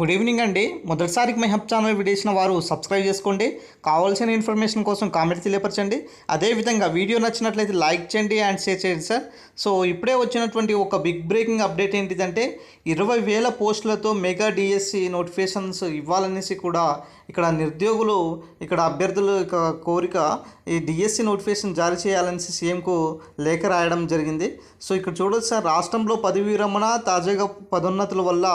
Good evening అండి. మొదటిసారికి my హెప్ channel వీడియోసిన వారు subscribe చేసుకోండి. కావాల్సిన ఇన్ఫర్మేషన్ కోసం కామెంట్ తెలియపరచండి. అదేవిధంగా వీడియో నచ్చినట్లయితే లైక్ చేయండి అండ్ షేర్ చేయండి సార్. సో ఇప్పుడే వచ్చినటువంటి ఒక బిగ్ బ్రేకింగ్ అప్డేట్ ఏంటిదంటే ఇరవై వేల పోస్టులతో మెగా డిఎస్సి నోటిఫికేషన్స్ ఇవ్వాలనేసి కూడా ఇక్కడ నిరుద్యోగులు ఇక్కడ అభ్యర్థుల యొక్క కోరిక ఈ డిఎస్సి నోటిఫికేషన్ జారీ చేయాలనేసి సీఎంకు లేఖ రాయడం జరిగింది. సో ఇక్కడ చూడొచ్చు సార్ రాష్ట్రంలో పదవి విరమణ తాజాగా పదోన్నతుల వల్ల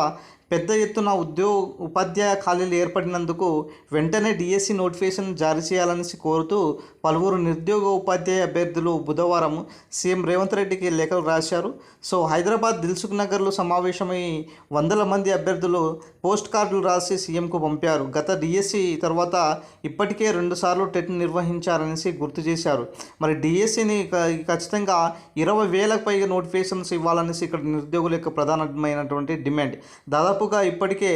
పెద్ద ఎత్తున ఉద్యోగ ఉపాధ్యాయ ఖాళీలు ఏర్పడినందుకు వెంటనే డిఎస్సి నోటిఫికేషన్ జారీ చేయాలని కోరుతూ పలువురు నిరుద్యోగ ఉపాధ్యాయ అభ్యర్థులు బుధవారం సీఎం రేవంత్ రెడ్డికి లేఖలు రాశారు. సో హైదరాబాద్ దిల్సుఖ్ నగర్లో సమావేశమై వందల మంది అభ్యర్థులు పోస్ట్ కార్డులు రాసి సీఎంకు పంపారు. గత డిఎస్సి తర్వాత ఇప్పటికే రెండుసార్లు టెట్ నిర్వహించారనేసి గుర్తు చేశారు. మరి డిఎస్సిని ఖచ్చితంగా ఇరవై వేలకు పైగా నోటిఫికేషన్స్ ఇవ్వాలనేసి ఇక్కడ నిరుద్యోగుల యొక్క ప్రధానమైనటువంటి డిమాండ్. దాదాపు దాదాపుగా ఇప్పటికే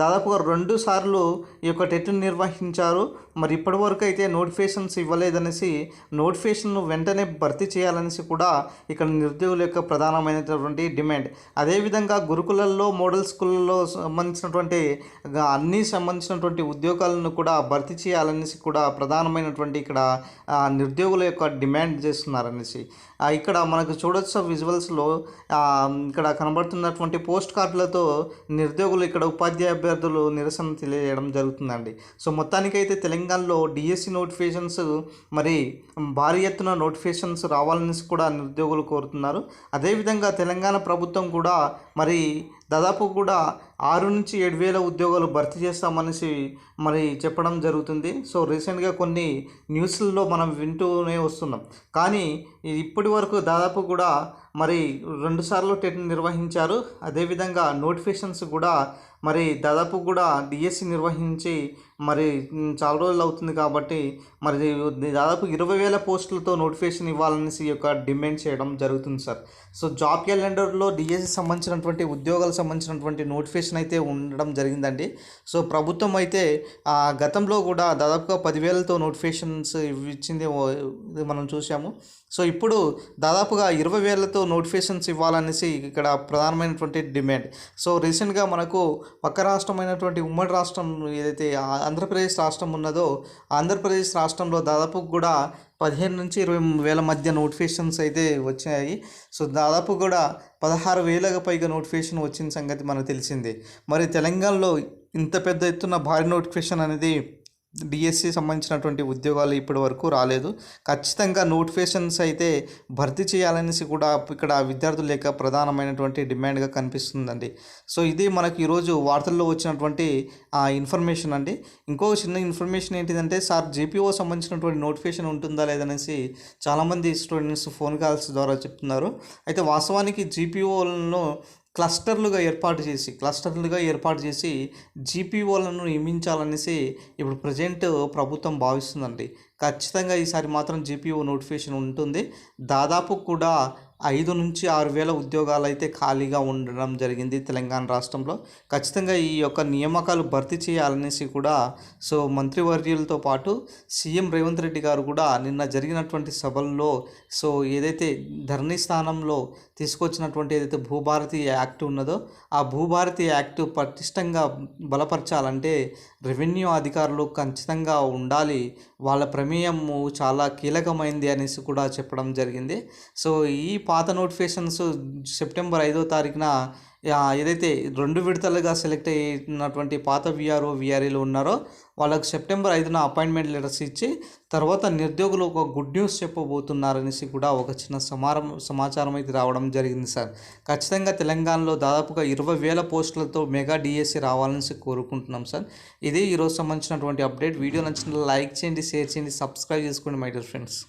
దాదాపుగా రెండు సార్లు ఈ యొక్క టెట్ను నిర్వహించారు. మరి ఇప్పటి వరకు అయితే నోటిఫికేషన్స్ ఇవ్వలేదనేసి నోటిఫికేషన్ను వెంటనే భర్తీ చేయాలనేసి కూడా ఇక్కడ నిరుద్యోగుల యొక్క ప్రధానమైనటువంటి డిమాండ్. అదేవిధంగా గురుకులల్లో మోడల్ స్కూళ్ళలో సంబంధించినటువంటి అన్ని సంబంధించినటువంటి ఉద్యోగాలను కూడా భర్తీ చేయాలనేసి కూడా ప్రధానమైనటువంటి ఇక్కడ నిరుద్యోగుల యొక్క డిమాండ్ చేస్తున్నారనేసి. ఇక్కడ మనకు చూడొచ్చు విజువల్స్లో ఇక్కడ కనబడుతున్నటువంటి పోస్ట్ కార్డులతో నిరుద్యోగులు ఇక్కడ ఉపాధ్యాయ అభ్యర్థులు నిరసన తెలియజేయడం జరుగుతుందండి. సో మొత్తానికైతే తెలంగాణలో డిఎస్సి నోటిఫికేషన్స్ మరి భారీ ఎత్తున నోటిఫికేషన్స్ రావాలని కూడా నిరుద్యోగులు కోరుతున్నారు. అదేవిధంగా తెలంగాణ ప్రభుత్వం కూడా మరి దాదాపు కూడా ఆరు నుంచి ఏడు వేల ఉద్యోగాలు భర్తీ చేస్తామనేసి మరి చెప్పడం జరుగుతుంది. సో రీసెంట్గా కొన్ని న్యూస్లలో మనం వింటూనే వస్తున్నాం. కానీ ఇప్పటి వరకు దాదాపు కూడా మరి రెండుసార్లు టెట్ నిర్వహించారు. అదేవిధంగా నోటిఫికేషన్స్ కూడా మరి దాదాపు కూడా డిఎస్సి నిర్వహించి మరి చాలా రోజులు అవుతుంది కాబట్టి మరి దాదాపు ఇరవై వేల పోస్టులతో నోటిఫికేషన్ ఇవ్వాలనేసి ఈ యొక్క డిమాండ్ చేయడం జరుగుతుంది సార్. సో జాబ్ క్యాలెండర్లో డిఎస్సి సంబంధించినటువంటి ఉద్యోగాలకు సంబంధించినటువంటి నోటిఫికేషన్ అయితే ఉండడం జరిగిందండి. సో ప్రభుత్వం అయితే ఆ, గతంలో కూడా దాదాపుగా పదివేలతో నోటిఫికేషన్స్ ఇచ్చింది మనం చూసాము. సో ఇప్పుడు దాదాపుగా ఇరవై వేలతో నోటిఫికేషన్స్ ఇవ్వాలనేసి ఇక్కడ ప్రధానమైనటువంటి డిమాండ్. సో రీసెంట్గా మనకు పక్క రాష్ట్రమైనటువంటి ఉమ్మడి రాష్ట్రం ఏదైతే ఆంధ్రప్రదేశ్ రాష్ట్రం ఉన్నదో ఆంధ్రప్రదేశ్ రాష్ట్రంలో దాదాపు కూడా పదిహేను నుంచి ఇరవై వేల మధ్య నోటిఫికేషన్స్ అయితే వచ్చాయి సో దాదాపు కూడా పదహారు వేలకు పైగా నోటిఫికేషన్ వచ్చిన సంగతి మనకు తెలిసిందే. మరి తెలంగాణలో ఇంత పెద్ద ఎత్తున భారీ నోటిఫికేషన్ అనేది డిఎస్సి సంబంధించినటువంటి ఉద్యోగాలు ఇప్పటి వరకు రాలేదు. ఖచ్చితంగా నోటిఫికేషన్స్ అయితే భర్తీ చేయాలనేసి కూడా ఇక్కడ విద్యార్థుల లేక ప్రధానమైనటువంటి డిమాండ్గా కనిపిస్తుందండి. సో ఇది మనకి ఈరోజు వార్తల్లో వచ్చినటువంటి ఇన్ఫర్మేషన్ అండి. ఇంకో చిన్న ఇన్ఫర్మేషన్ ఏంటిదంటే సార్ జీపీఓ సంబంధించినటువంటి నోటిఫికేషన్ ఉంటుందా లేదనేసి చాలామంది స్టూడెంట్స్ ఫోన్ కాల్స్ ద్వారా చెప్తున్నారు. అయితే వాస్తవానికి జీపీఓలను క్లస్టర్లుగా ఏర్పాటు చేసి క్లస్టర్లుగా ఏర్పాటు చేసి జీపీఓలను నియమించాలనేసి ఇప్పుడు ప్రజెంట్ ప్రభుత్వం భావిస్తుందండి. ఖచ్చితంగా ఈసారి మాత్రం జీపీఓ నోటిఫికేషన్ ఉంటుంది. దాదాపు కూడా ఐదు నుంచి ఆరు వేల ఉద్యోగాలు అయితే ఖాళీగా ఉండడం జరిగింది తెలంగాణ రాష్ట్రంలో. ఖచ్చితంగా ఈ యొక్క నియామకాలు భర్తీ చేయాలనేసి కూడా సో మంత్రివర్యులతో పాటు సీఎం రేవంత్ రెడ్డి గారు కూడా నిన్న జరిగినటువంటి సభల్లో సో ఏదైతే ధరణి స్థానంలో తీసుకొచ్చినటువంటి ఏదైతే భూభారతి యాక్ట్ ఉన్నదో ఆ భూభారతి యాక్ట్ పటిష్టంగా బలపరచాలంటే రెవెన్యూ అధికారులు ఖచ్చితంగా ఉండాలి. వాళ్ళ ప్రమేయము చాలా కీలకమైంది అనేసి కూడా చెప్పడం జరిగింది. సో ఈ పాత నోటిఫికేషన్స్ సెప్టెంబర్ ఐదో తారీఖున ఏదైతే రెండు విడతలుగా సెలెక్ట్ అయినటువంటి పాత విఆర్ఓ విఆర్ఏలు ఉన్నారో వాళ్ళకు సెప్టెంబర్ ఐదున అపాయింట్మెంట్ లెటర్స్ ఇచ్చి తర్వాత నిరుద్యోగులు ఒక గుడ్ న్యూస్ చెప్పబోతున్నారనేసి కూడా ఒక చిన్న సమారం సమాచారం అయితే రావడం జరిగింది సార్. ఖచ్చితంగా తెలంగాణలో దాదాపుగా ఇరవై వేల పోస్టులతో మెగా డిఎస్సి రావాలని కోరుకుంటున్నాం సార్. ఇది ఈరోజు సంబంధించినటువంటి అప్డేట్. వీడియో నచ్చిన లైక్ చేయండి షేర్ చేయండి సబ్స్క్రైబ్ చేసుకోండి మై డియర్ ఫ్రెండ్స్.